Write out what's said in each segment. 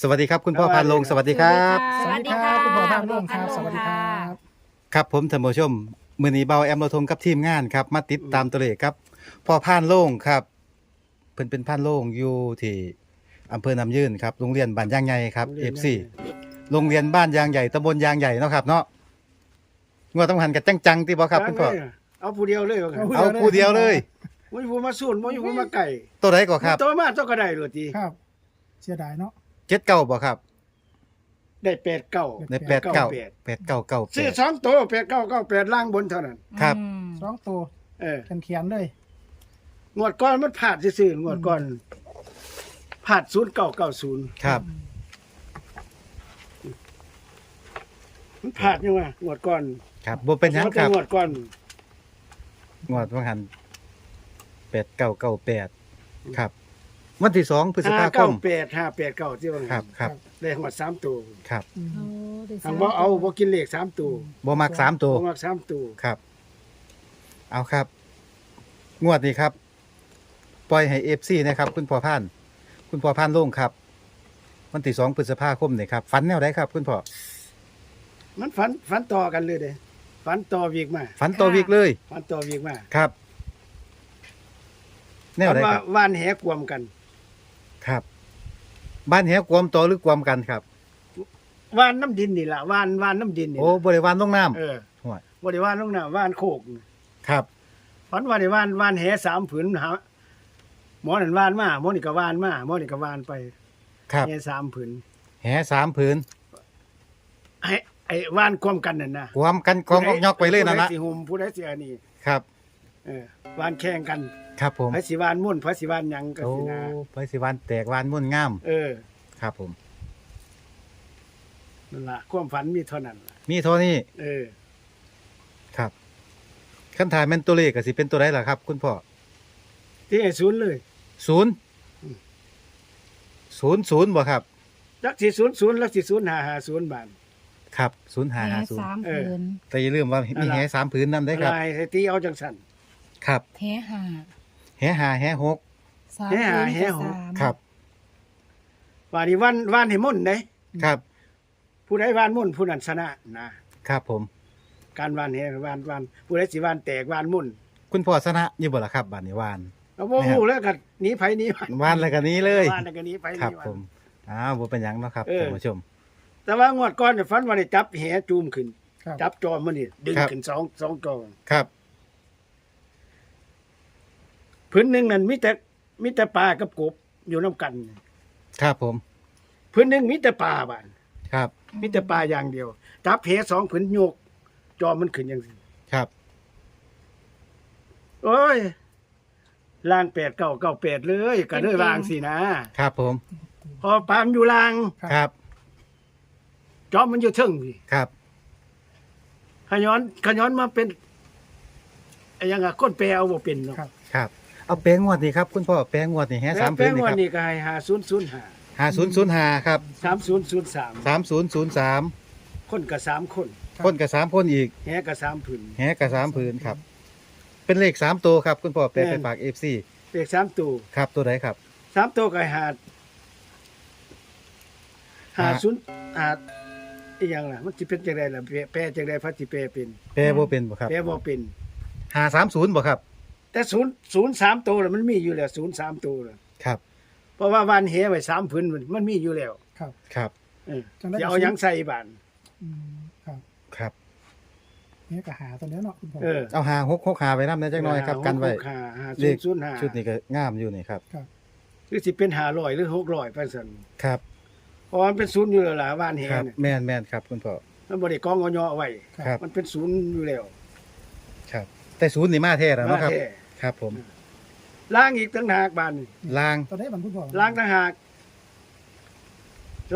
สวัสดีครับคุณพ่อพานลงสวัสดีครับ สวัสดีค่ะคุณพ่อภาพร่วมครับสวัสดีครับครับผมท่านผู้ชม มือนี้เบาแอมเราทงกับทีมงานครับ มาติดตามตัวเลขครับพ่อพานโล่งครับเพิ่นเป็นพานโล่งอยู่ที่อำเภอน้ำยืนครับโรงเรียนบ้านยางใหญ่ครับโรงเรียน FC โรงเรียนบ้านยางใหญ่ตำบลยางใหญ่เนาะครับเนาะงวดต้องหันกันจังๆที่บ่ครับคุณพ่อเอาผู้เดียวเลยว่างั้นเอาผู้เดียวเลยบ่มีผู้มาสูนบ่มีผู้มาไก่ตัวไหนก็ครับตัวมาตัวก็ได้โลทีครับ เสียดายเนาะ เจ็ดเก้าบ่ครับได้แปดเก้าในแปดเก้าแปดแปดเก้าเก้าแปซื้อดสองตัวแปดเก้าเก้าแปดล่างบนเท่านั้น ครับ อืมสองตัวเออ เขียนๆเลย งวดก่อนมันผ่านซื่อๆงวดก่อนผ่านศูนย์เก้าเก้าศูนย์ครับ มันผ่านยังไงงวดก่อนครับบ่เป็นหยังครับ งวดก่อน งวดต้องหันแปดเก้าเก้าแปดครับ วันที่สองพฤษห้าภาคเก้าม แปดห้าแปดเก้าที่ว่าไงครับครับ ได้หมดสามตัวครับอืมโอ้ได้ทางบ่เอาบ่กินเลขสามตัวบ่มักสามตัวบ่มักสามตัวครับ เอาครับ งวดนี้ครับ ปล่อยให้เอฟซีนะครับ คุณพ่อพันธุ์คุณพ่อพันธุ์โล่งครับ วันที่สองพฤษภาคมนี่ครับฝันแนวไหนครับ คุณพ่อมันฝันฝันต่อกันเลยเด้ฝันต่อวีกมาฝันตัววิกเลยฝันต่อวีกมาครับ แนวไหนว่าครับว่านแหกวมกัน ครับ บ้านแหกวมต่อหรือกวมกันครับ ว่านน้ำดินนี่ล่ะว่านว่านน้ำดินนี่โอ้ล่ะบริวารลงน้เออำห่วยบ่ได้ว่านลงน้ำว่านโคกนี่ครับ ฝันว่าได้ว่านว่านแหสามผืนหาหมอนั่นว่านมาหมอนี่ก็ว่านมาหมอนี่ก็ว่านไปครับ แหสามผืนแหสามผืนไอ้ไอ้ว่านความกันนั่นน่ะกวมกันกองออกยอกไปเลยนั่นผู้ละใดสิห่มผู้ใดสิอันนี้ครับ เออว่านแข่งกัน ครับผมไผสิว่านม่วนไผสิว่านหยังก็โอ้สินะไปสิวันแตกวานม่วนงาม เออครับผม นั่นล่ะความฝันมีเท่านั้นล่ะมีเท่านี้เออ ครับขั้นถ่ายแม่นตัวเลขก็สิเป็นตัวใดล่ะครับ คุณพ่อที่ไอ้ศูนย์เลย ศูนย์อืม ศูนย์ศูนย์บ่ครับจักสิศูนย์ศูนย์แล้วสิศูนย์ห้าห้าศูนย์บาท ครับศูนย์หาแหหาศูนสาย์มเออ ผืนแต่อย่าลืมว่านั่มีนล่ะแหสามผืนนำได้ครับลายให้ตีเอาจังสันครับ แหห้า แหหาแหหก สามแหห้าผืนแหกับหกสามครับ ว่านี่วันวันให้มุ่นเด้ครับ ผู้ใดวันมุ่นผู้นั้นชนะนะครับผม การวันแห่วันวันผู้ใดสิวันแตกวันมุ่นคุณพ่อชนะอยู่บ่ล่ะครับบัดนี้วาน เอาบ่ฮู้แล้วก็หนีไผหนีมันวานอะไรกันนี้เลยวันแล้วก็หนีไผหครับนีมัผน มอ้าวบ่เป็นหยังเนาะครับเออ ท่านผู้ชม แต่ว่างวดก่อนเนี่ยฝันว่าได้จับแหจูมขึ้น ครับ จับจอมมันนี่ดึงครับ ขึ้นสองสองจอมครับ พื้นหนึงนั่นมีแต่มีแต่ปลากับกบอยู่นํกัน ครับผม พื้นหนึงมีแต่ปลาบานครับมีแต่ปลาอย่างเดียวจับแหสองผืนโยก จอมมันขึ้นจังซี่ครับ โอ้ยล่างแปดเก้าเก้าแปดเลยก็เลยวางสินะครับผม พอปามอยู่ล่าง ครับ จอมมันอยู่เทึ่งพี่ครับ ขย้อนขย้อนมาเป็นไอ้ยังไงก้นแปลเอาบ่เป็นเนาะครับ ครับ เอาแปลงงวดนี่ครับคุณพ่อแปลงงวดนี่แหสามแปผืลนงนี่วัคนรับนี้ก็ให้หาศูนย์ศูนย์หาหาศูนย์ศูนย์หาครับสามศูนย์ศูนย์สามสามศูนย์ศูนย์สามคนกับสามคนคนกับสามคนอีกแหกับสามผืนแหกับสามผืนครับ เป็นเลขสามตัวครับคุณพ่อแปลแม่ไปนฝากเอฟซีเลขสามตัวครับตัวไหนครับ สามตัวก็ให้หาหาหา ศูนย์หาอีหยังล่ะ มันสิเป็นจังไดล่ะแปลแปลจังได๋พัดสิแปลเป็นแปลบ่เป็นบ่ครับแปลบ่เป็นหาสามศูนย์บ่ครับ แต่ศูนย์ศูนย์สามตัวน่ะมันมีอยู่แล้วศูนย์สามตัวน่ะครับ เพราะว่าวันเหไว้สามผืนมันมันมีอยู่แล้วครับ ครับ เออจังได้ จะเอาหยังใส่บานอืมครับครับ เนี่ยก็หาตัวเนี้ยเนาะคุณพ่อ เออเอาหาหกหกหาไว้นำได้จักหน่อยครับกันไว้ หาหาเลศูขนย์ศูนย์หาชุดนี้ก็งามอยู่นี่ครับ หรือสิเป็นหาร้อยหรือหกร้อยไปสั่นครับ เพราะว่ามันเป็นศูนย์อยู่แล้วล่ะวันเหครับเนี่ยแม่นแม่นครับคุณพ่อ มันบ่ได้กองเอาย่อเอาไว้ครับ มันเป็นศูนย์อยู่แล้วครับแต่ศูนย์นี่มาแท้แล้วมาเนาะครับแท้ ครับผมล้างอีกตั้งหากบานนี่ล่างตัวได้บันคุณพ่อล้างตั้งหาก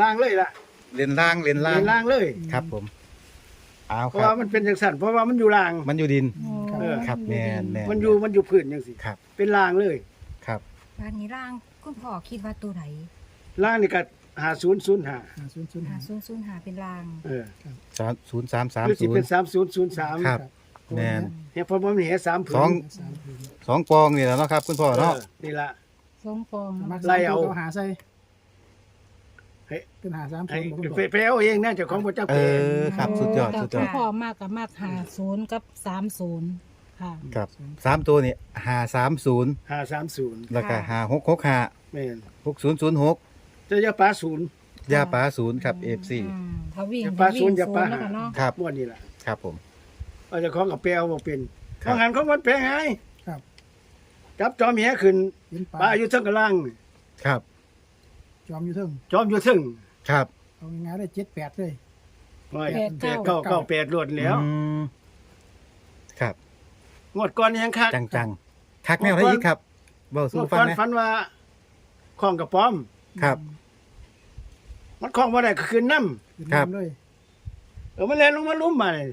ล้างเลยล่ะเลนล่างเลนล่างเรียนล้างเลย ครับผมเอาเพคราะรัว่าบ มันเป็นจังสั่นเพราะว่ามันอยู่ล่าง มันอยู่ดินโอ้เออ ครับแม่นแม่มันอยู่มันอยู่พื้นจังซี่ครับเป็นล่างเลยครับ บ้านนี้ร่างคุณพ่อคิดว่าตัวไหนล่างนี่ก็หาศูนย์ศูนย์หาหาศูนย์ศูนย์หาหาศูนย์ศูนย์หาเป็นรางเออสามศูนย์สามสามหรือสิศูนเป็นย์สามศูนย์ศูนย์สามครับ แม่นเนี่ยเพราะว่ามันเห็นสามผืนสองสามผืน สองปองนี่แหล้วเนาะครับ คุณพ่อเนาะเออนี่ละ สองฟองมักไล่เอาหาใส่เป็นหาสามไอ้ศูนย์บอกคุณไปพ่อไปเอาเองนะเจ้าของพระเจ้าเอเปอครับสุดยอดแต่สุดยอคุดณพ่อมากกับมากหาศูนย์กับสามศูนย์ค่ะ ครับสามตัวนี่หาสามศูนย์ห้าสามศูนย์แล้วก็หาหกหกหาแม่นหกศูนย์ศูนย์หกเจะยาปลาศูนย์ ยาปลาศูนย์ครับเอฟซีอืมถ้าวิ่งอย่าจะปลาวิ่ศูนงย์อย่าศูปลานย์แล้วกันเนาะครับม้วนนี่แหละครับผม เอาเจ้าของกับแปลว่าเป็นครับทางหันเขามันแปลไงครับ จับจอมเหี้ยขึ้นเห็นปปลาลาอยู่เทึงกระลังครับ จอมอยู่เทิงจอมอยู่เทึงครับเอาง่ายๆได้เจ็ดแปดเลยโอ้ยแปดแปดเก้า เก้าเก้าแปดรวดแล้วอืมครับ งวดก่อนยังคัก จังจังๆคักแนวไหนอีกครับเบางงสู้วดฟังก่อนนะฝันว่าของกระป๋อม ครับ มันของบ่ได้ก็คืนน้ำขึ้นครับน้ำเลยเออมันแล่นลงมาลุ่มมาเลย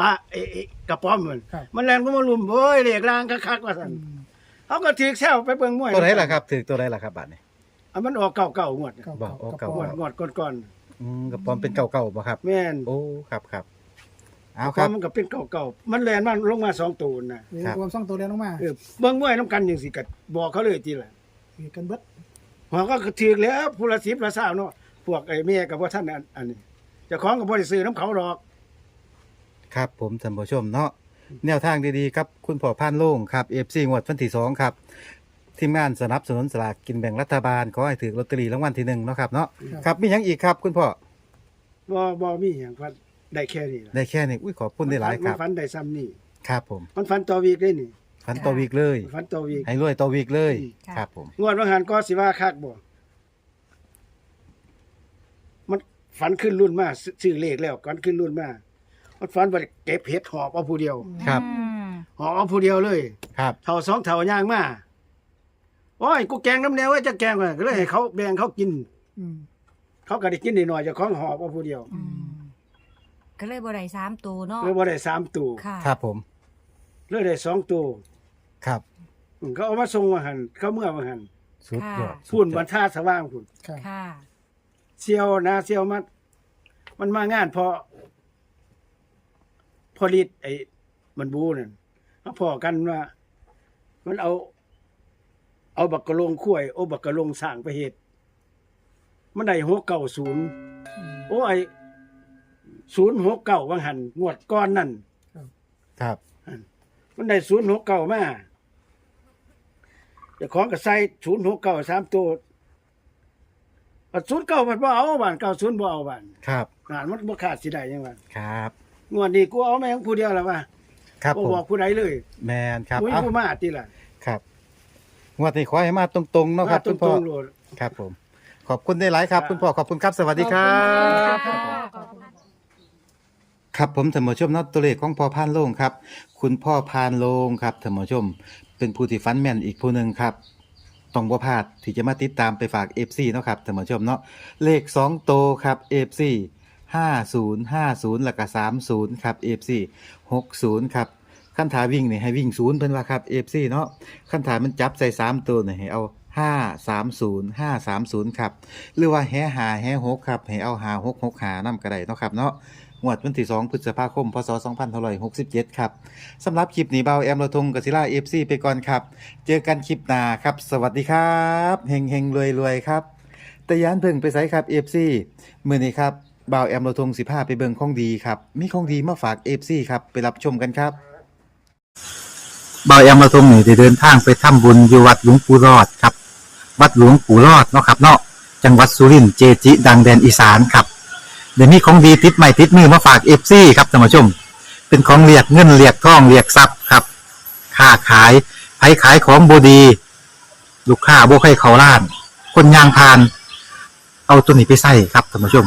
ปลาเอะเอะกระป๋อมมันครับ มันแล่นลงมาลุ่มโอ้ยเรียกลางคักๆว่าซั่นอืมเขาก็ถือแซวไปเบิ่งมวยตัวไหนล่ะครับถือตัวไหนล่ะครับบัตรนี่อะมันออกเก่าเก่างวดน่ะเก่าบอกโอ้เก่าเก่า งวดงวดก่อนอืมกระป๋อมเป็นเก่าๆบ่ครับ ๆแม่นโอ้ครับครับเอาเพครัราะบมันก็เป็นเก่าๆมันแล่นมาลงมาสองตูนน่ะเออครับ รวมสองตัวเรียนลงมาเออเบิ่งมวยน้ำกันจังสิก็บอกเขาเลยทีละเอกันเบิดหัวก็ถือแล้วผู้ละ10ละ20เนาะพวกไอ้แม่กับว่าท่านอันอันนี้เจ้าของก็บ่ได้ซื้อน้ำเขาดอก ครับผมท่านผู้ชมเนาะแนวทางดีๆครับคุณพ่อพานโล่งครับเอฟซีงวดวันที่สองครับทีมงานสนับสนุนสลากกินแบ่งรัฐบาลขอให้ถือลอตเตอรี่รางวัลที่หนึ่งเนาะครับเนาะครับมีหยังอีกครับคุณพ่อบ่บ่มีหยังฟันได้แค่นี้ล่ะได้แค่นี้อุ้ยขอบคุณได้หลายครับมันฟันได้ซ้ำนี่ครับผมมันฟันต่อวีกได้นี่ฟันต่อวีกเลย มันฟันต่อวีก ให้รวยต่อวีกเลยค่ะ ครับผมงวดว่าหันก็สิว่าคักบ่ มันฝันขึ้นรุ่นมาซื้อซื้อเลขแล้วก่อนขึ้นรุ่นมา มันฝันว่าเก็บเห็ดหอบเอาผู้เดียวครับ อืมหอบเอาผู้เดียวเลยครับ เท่าสองเท่าย่างมาโอ้ยกูแกงน้ำแนวไว้จะแกงว่าก็เลยให้เขาแบ่งเขากิน อืมเขาก็ได้กินนิดหน่อยเจะของหอบเอาผู้เดียวอืมก็เลยบ่ได้สามตัวเนาะเลยบ่ได้สามตัวค่ะครับผม เลยได้สองตัวครับ อืมเขาเอามาส่งมาหันเขาเมื่อมาหันสุดยอดพุ่นบรรท่าสว่างพุ่นครับค่ะ เซียวนะเซียวมันมันมางานพอ พอลิดไอ้มันบูนั่นเขาพอกันว่า มันเอา เอาบักกะโลงคุ้ยโอ้บักกะโลงสร้างไปเฮ็ดมันได้หกเก้าศูนย์อืมโอ้ไอ้ศูนย์หกเก้าวังหันงวดก้อนนั่นครับ มันได้ศูนย์หกเก้ามาเจ้าของก็ใส่ศูนย์หกเก้าสามตัวศูนย์เก้ามันบ่เอาบ้านเก้าศูนย์บ่เอาบ้านครับงานมันบ่ขาดสิได้ยังว่าครับ งวดนี้กูเอาแม่งผู้เดียวแล้วว่าครับบ่ผมบอกผู้ใดเลยแมนครับมุ้ยเอาผู้มาติล่ะครับงวดนี้ขอให้มาตรงๆเนาะครับมาตคุณพ่อรงๆโลด ครับผม ขอบคุณได้หลายครับครับ คุณพ่อขอบคุณครับสวัสดีครับ ขอบคุณค่ะขอบคุณครับผมธรรมชมนัดตัวเลขของพ่อพานโลงครับ คุณพ่อพานโลงครับธรรมชม เป็นผู้ที่ฟันแม่นอีกผู้หนึ่งครับต้องบ่พลาดที่จะมาติดตามไปฝาก FC เนาะครับธรรมชมเนาะเลข2โตวครับ FC 5050แล้วก็30ครับ FC 60ครับขั้นถาวิ่งนี่ให้วิ่งศูนย์เพิ่นว่าครับ FC เนาะขั้นถามันจับใส่3ตัวนี่ให้เอา530 530ครับหรือว่าแห่หาแห่หกครับให้เอาหาหกหกหานำก็ได้เนาะครับเนาะงวดวันที่ 2 พฤษภาคม พศ 2567 ครับ สำหรับคลิปนี้เบาแอมเราทงกบศิลาเอฟซีไปก่อนครับ เจอกันคลิปหน้าครับ สวัสดีครับ เฮงเฮงรวยรวยครับ แต่ยานเพิ่งไปไสครับเอฟซีมือนี้ครับ บาแอมเราทงสิพาไปเบิงของดีครับ มีของดีมาฝากเอฟซีครับ ไปรับชมกันครับเบาแอมเราทงนี่ได้เดินทางไปทำบุญอยู่วัดหลวงปู่รอดครับ วัดหลวงปู่รอดเนาะครับเนาะจังหวัดสุรินทร์เจจิ ดังแดนอีสานครับ เดี๋ยวนี้ของดีติดใหม่ติดมือมาฝากเอฟซีครับท่านผู้ชม เป็นของเรียกเงินเรียกทองเรียกทรัพย์ครับค้าขายไผขายของบดี ลูกค้าบ่ให้เขาล้าน คนยางพาน เอาตัวนี้ไปใส่ครับท่านผู้ชม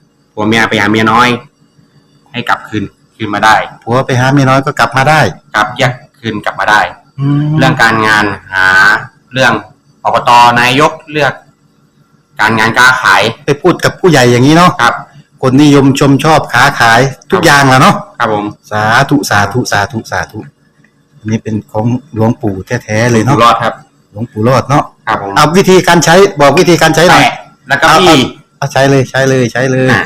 ผัวเมียไปหาเมียน้อย ให้กลับคืนคืนมาได้ ผัวไปหาเมียน้อยก็กลับมาได้กลับแยกคืนกลับมาได้แล้เรื่วองการงานหาเรื่องอบตนายกเลือก การงานการขายไปพูดกับผู้ใหญ่อย่างนี้เนาะครับ คนนิยมชมชอบค้าขายทุกอย่างแหล้วเนาะครับผมสาธุสาธุสาธุสาธุอันนี้เป็นของหลวงปู่แท้ๆเลยอยู่เนาะรอดครับ หลวงปู่รอดเนาะครับผมเอาวิธีการใช้บอกวิธีการใช้หน่อยแตะแล้วก็บี้ เอาใช้เลยใช้เลยใช้เลย อะ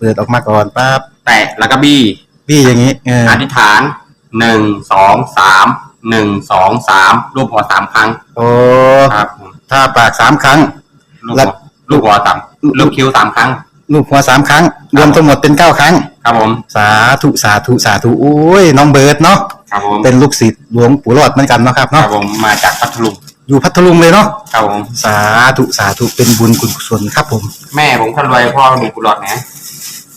เปิดออกมาก่อนปั๊บแตะแล้วก็บี้พี่อย่างนี้เอออธิษฐานหนึ่งสองสามหนึ่งสองสามรูปหัวสามครั้งโอ้ครับผมถ้าปากสามครั้ง ลูกแล้หัวว ลูกหัวสามลูกคิ้วสามครั้ง ลูกหัวสามครั้ง รวมทั้งหมดเป็นเก้าครั้ง ครับผมสาธุสาธุสาธุโอ้ยน้องเบิร์ดเนาะครับผมเป็นลูกศิษย์หลวงปู่รอดเหมือนกันเนาะครับครับเนาะผมมาจากพัทลุงอยู่พัทลุงเลยเนาะครับผมสาธุสาธุเป็นบุญคุณกุศลครับผม แม่ผมคนรวยพ่อมีกุหลาบนะ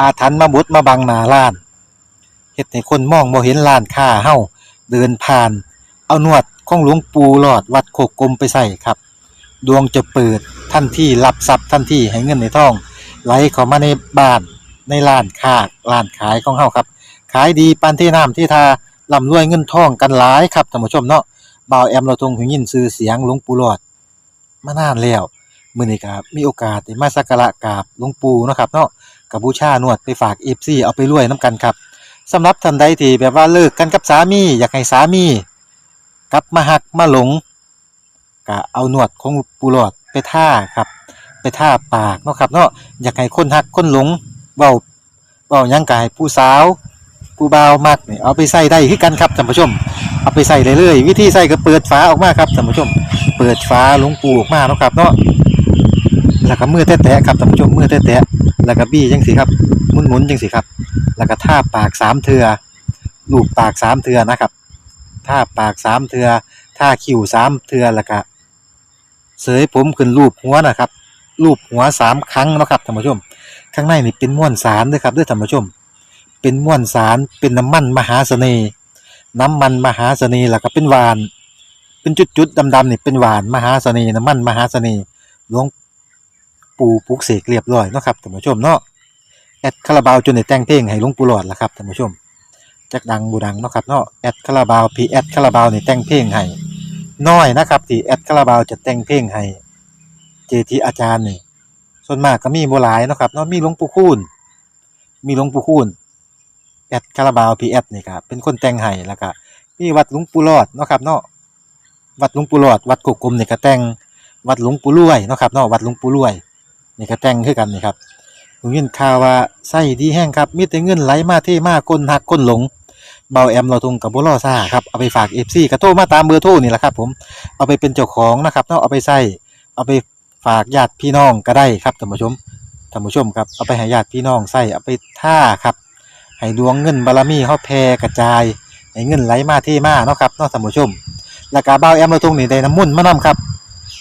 อาถรรพ์มาบดมาบังหน้าร้านเฮ็ดให้คนมองบ่เห็นร้านค้าเฮาเดินผ่าน เอานวดของหลวงปู่หลอดวัดโคกกลมไปใส่ครับ ดวงจะเปิดทันที่รับทรัพย์ทันที่ให้เงินในท้อง ไหลเข้ามาในบ้านในร้านค้าร้านขายของเฮาครับ ขายดีปานที่น้ำที่ทาร่ำรวยเงินทองกันหลายครับท่านผู้ชมเนาะบ่าวแอมเราทงหูยินชื่อเสียงหลวงปู่หลอดมานานแล้วมื้อนี้ก็มีโอกาสได้มาสักการะกราบหลวงปู่เนาะครับเนาะ กับบูชานวดไปฝาก FC เอาไปรวยนํกันครับสำหรับท่านใดที่แบบว่าเลิกกันกับสามีอยากให้สามีกลับมาหักมาหลงก็เอาหนวดของปูหลอดไปท่าครับ ไปท่าปากเนาะครับเนาะอยากให้คนหักคนหลงเว้าเว้ายังกายผู้สาวผู้บ่าวมักนี่เอาไปใส่ได้คือกันครับท่านผู้ชม เอาไปใส่ได้เลยวิธีใส่ก็เปิดฝาออกมาครับท่านผู้ชม เปิดฝาหลวงปูออกมาเนาะครับเนาะแล้วก็มือแตะๆครับท่านผู้ชมมือแตะๆ แล้วก็บี้จังสิครับหมุนๆจังสิครับ แล้วก็ท่าปากสามเทือลูบปากสามเทือนะครับท่าปากสามเทือท่าคิ้วสามเทือแล้วก็เสยผมขึ้นรูปหัวนะครับรูปหัวสามครั้งนะครับท่านผู้ชม ข้างในนี่เป็นม้วนสารด้วยครับด้วยท่านผู้ชม เป็นม้วนสารเป็นน้ำมันมหาเสน่ห์น้ำมันมหาเสน่ห์แล้วก็เป็นหวาน เป็นจุดๆดำๆนี่เป็นหวานมหาเสน่ห์น้ำมันมหาเสน่ห์หลวง ปูปลุกเสกเรียบร้อยเนาะครับท่านผู้ชมเนาะแอดคาราบาวจนได้แต่งเพลงให้หลวงปู่หลอดละครับท่านผู้ชมจักดังบูดังเนาะครับเนาะแอดคาราบาวพีแอดคาราบาวนี่แต่งเพลงให้น้อยนะครับที่แอดคาราบาวจะแต่งเพลงให้เจทีอาจารย์นี่ส่วนมากก็มีบ่หลายเนาะครับเนาะมีหลวงปู่คูณมีหลวงปู่คูณแอดคาราบาวพีแอดนี่ครับเป็นคนแต่งให้แล้วก็มีวัดหลวงปู่รอดเนาะครับเนาะวัดหลวงปู่รอดวัดกุกกลมนี่ก็แต่งวัดหลวงปู่รวยเนาะครับเนาะวัดหลวงปู่รวย นี่ก็แต่งคือกันนี่ครับผมยินข่าวว่าไส้ดีแห้งครับมีแต่เงินไหลมาเทมาคนหักคนหลงเบาแอมเราทงกับบุรอซ่าครับเอาไปฝากเอฟซีกระโทรมาตามเบอร์โทรนี่แหละครับ ผมเอาไปเป็นเจ้าของนะครับเนาะเอาไปใส่เอาไปฝากญาติพี่น้องก็ได้ครับท่านผู้ชมท่านผู้ชมครับเอาไปให้ญาติพี่น้องใส่เอาไปท่าครับให้ดวงเงินบารมีเขาแผ่กระจายให้เงินไหลมาเท่มาเนาะครับเนาะท่านผู้ชมแล้วก็เบาแอมเราทงนี่ได้น้ำมุ่นมานํครับ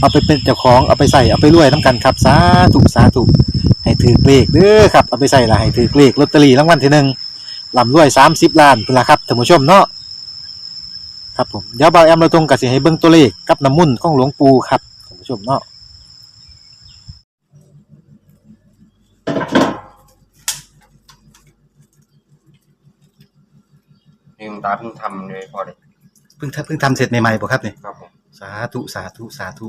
เอาไปเป็นเจ้าของเอาไปใส่เอาไปรวยน้ำกันครับสาธุสาธุให้ถือเลขเด้อครับเอาไปใส่ละให้ถือเลขลอตเตอรี่รางวัลที่หนึ่งลำรวย30ล้านพุ่นละครับท่านผู้ชมเนาะครับผมเดี๋ยวเบาแอมเราตรงกับสิให้เบิ่งตัวเลขกับน้ำมุ่นต์ของหลวงปู่ครับท่านผู้ชมเนาะนี่หลวงตาเพิ่งทำเลยพอเลยเพิ่งทำเพิ่งทำเสร็จใหม่ๆบ่ครับนี่ครับผม สาธุสาธุสาธุ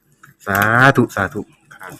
สาธุสาธุครับ